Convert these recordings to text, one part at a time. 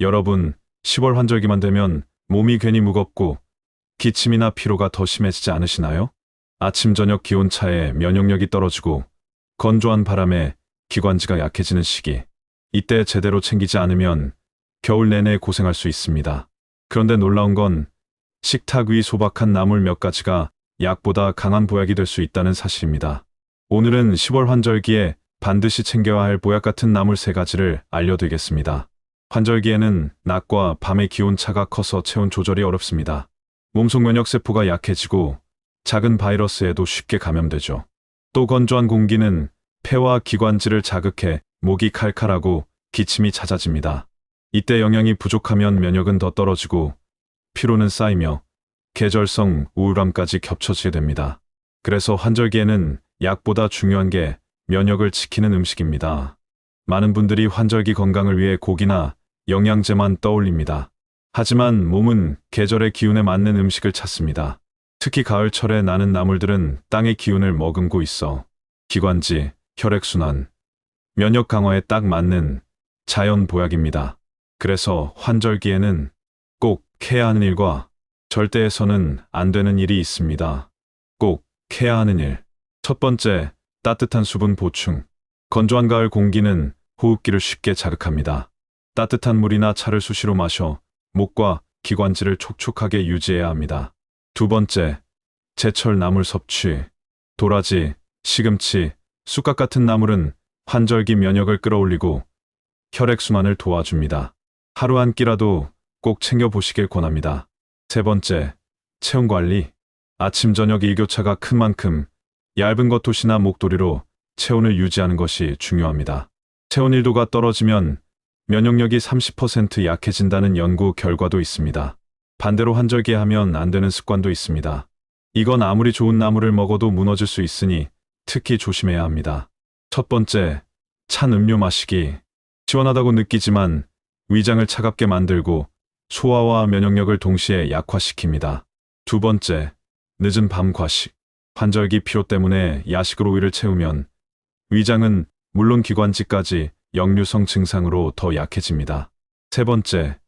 여러분, 10월 환절기만 되면 몸이 괜히 무겁고 기침이나 피로가 더 심해지지 않으시나요? 아침 저녁 기온 차에 면역력이 떨어지고 건조한 바람에 기관지가 약해지는 시기. 이때 제대로 챙기지 않으면 겨울 내내 고생할 수 있습니다. 그런데 놀라운 건 식탁 위 소박한 나물 몇 가지가 약보다 강한 보약이 될 수 있다는 사실입니다. 오늘은 10월 환절기에 반드시 챙겨야 할 보약 같은 나물 세 가지를 알려드리겠습니다. 환절기에는 낮과 밤의 기온 차가 커서 체온 조절이 어렵습니다. 몸속 면역세포가 약해지고 작은 바이러스에도 쉽게 감염되죠. 또 건조한 공기는 폐와 기관지를 자극해 목이 칼칼하고 기침이 잦아집니다. 이때 영양이 부족하면 면역은 더 떨어지고 피로는 쌓이며 계절성 우울함까지 겹쳐지게 됩니다. 그래서 환절기에는 약보다 중요한 게 면역을 지키는 음식입니다. 많은 분들이 환절기 건강을 위해 고기나 영양제만 떠올립니다. 하지만 몸은 계절의 기운에 맞는 음식을 찾습니다. 특히 가을철에 나는 나물들은 땅의 기운을 머금고 있어 기관지, 혈액순환, 면역 강화에 딱 맞는 자연 보약입니다. 그래서 환절기에는 꼭 해야 하는 일과 절대 해서는 안 되는 일이 있습니다. 꼭 해야 하는 일. 첫 번째, 따뜻한 수분 보충. 건조한 가을 공기는 호흡기를 쉽게 자극합니다. 따뜻한 물이나 차를 수시로 마셔 목과 기관지를 촉촉하게 유지해야 합니다. 두 번째, 제철 나물 섭취. 도라지, 시금치, 쑥갓 같은 나물은 환절기 면역을 끌어올리고 혈액순환을 도와줍니다. 하루 한 끼라도 꼭 챙겨보시길 권합니다. 세 번째, 체온 관리. 아침 저녁 일교차가 큰 만큼 얇은 겉옷이나 목도리로 체온을 유지하는 것이 중요합니다. 체온 1도가 떨어지면 면역력이 30% 약해진다는 연구 결과도 있습니다. 반대로 환절기에 하면 안 되는 습관도 있습니다. 이건 아무리 좋은 나물을 먹어도 무너질 수 있으니 특히 조심해야 합니다. 첫 번째, 찬 음료 마시기. 시원하다고 느끼지만 위장을 차갑게 만들고 소화와 면역력을 동시에 약화시킵니다. 두 번째, 늦은 밤 과식. 환절기 피로 때문에 야식으로 위를 채우면 위장은 물론 기관지까지 역류성 증상으로 더 약해집니다. 세 번째,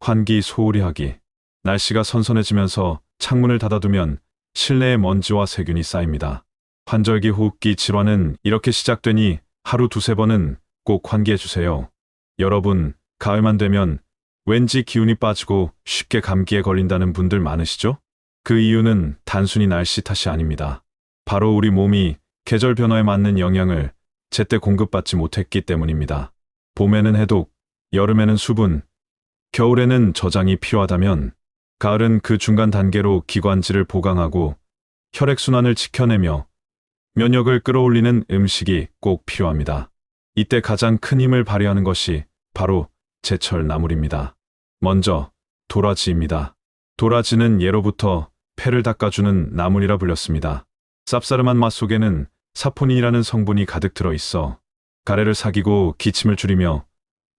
환기 소홀히 하기. 날씨가 선선해지면서 창문을 닫아두면 실내에 먼지와 세균이 쌓입니다. 환절기 호흡기 질환은 이렇게 시작되니 하루 두세 번은 꼭 환기해 주세요. 여러분, 가을만 되면 왠지 기운이 빠지고 쉽게 감기에 걸린다는 분들 많으시죠? 그 이유는 단순히 날씨 탓이 아닙니다. 바로 우리 몸이 계절 변화에 맞는 영양을 제때 공급받지 못했기 때문입니다. 봄에는 해독, 여름에는 수분, 겨울에는 저장이 필요하다면 가을은 그 중간 단계로 기관지를 보강하고 혈액순환을 지켜내며 면역을 끌어올리는 음식이 꼭 필요합니다. 이때 가장 큰 힘을 발휘하는 것이 바로 제철 나물입니다. 먼저 도라지입니다. 도라지는 예로부터 폐를 닦아주는 나물이라 불렸습니다. 쌉싸름한 맛 속에는 사포닌이라는 성분이 가득 들어 있어 가래를 사귀고 기침을 줄이며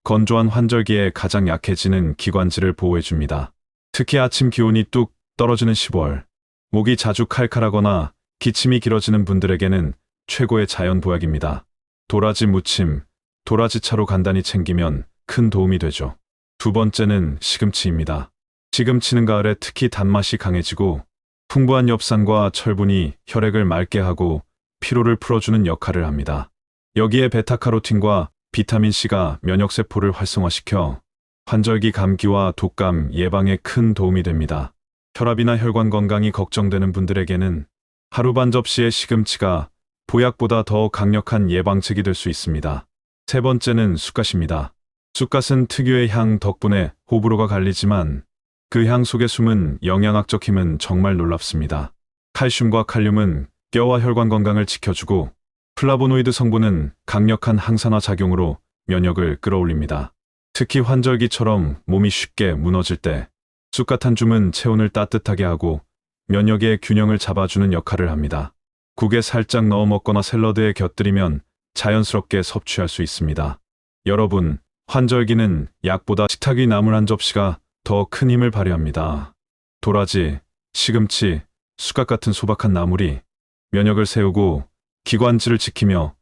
건조한 환절기에 가장 약해지는 기관지를 보호해 줍니다. 특히 아침 기온이 뚝 떨어지는 10월, 목이 자주 칼칼하거나 기침이 길어지는 분들에게는 최고의 자연 보약입니다. 도라지 무침, 도라지차로 간단히 챙기면 큰 도움이 되죠. 두 번째는 시금치입니다. 시금치는 가을에 특히 단맛이 강해지고 풍부한 엽산과 철분이 혈액을 맑게 하고 피로를 풀어주는 역할을 합니다. 여기에 베타카로틴과 비타민C가 면역세포를 활성화시켜 환절기 감기와 독감 예방에 큰 도움이 됩니다. 혈압이나 혈관 건강이 걱정되는 분들에게는 하루 반 접시의 시금치가 보약보다 더 강력한 예방책이 될 수 있습니다. 세 번째는 쑥갓입니다. 쑥갓은 특유의 향 덕분에 호불호가 갈리지만 그 향 속에 숨은 영양학적 힘은 정말 놀랍습니다. 칼슘과 칼륨은 뼈와 혈관 건강을 지켜주고 플라보노이드 성분은 강력한 항산화 작용으로 면역을 끌어올립니다. 특히 환절기처럼 몸이 쉽게 무너질 때 쑥갓 한 줌은 체온을 따뜻하게 하고 면역의 균형을 잡아주는 역할을 합니다. 국에 살짝 넣어 먹거나 샐러드에 곁들이면 자연스럽게 섭취할 수 있습니다. 여러분, 환절기는 약보다 식탁 위 나물 한 접시가 더 큰 힘을 발휘합니다. 도라지, 시금치, 쑥갓 같은 소박한 나물이 면역을 세우고 기관지를 지키며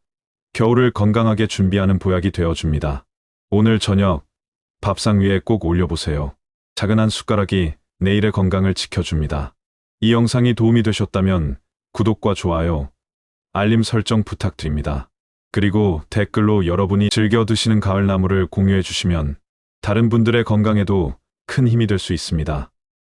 겨울을 건강하게 준비하는 보약이 되어줍니다. 오늘 저녁 밥상 위에 꼭 올려보세요. 작은 한 숟가락이 내일의 건강을 지켜줍니다. 이 영상이 도움이 되셨다면 구독과 좋아요, 알림 설정 부탁드립니다. 그리고 댓글로 여러분이 즐겨 드시는 가을나물을 공유해 주시면 다른 분들의 건강에도 큰 힘이 될 수 있습니다.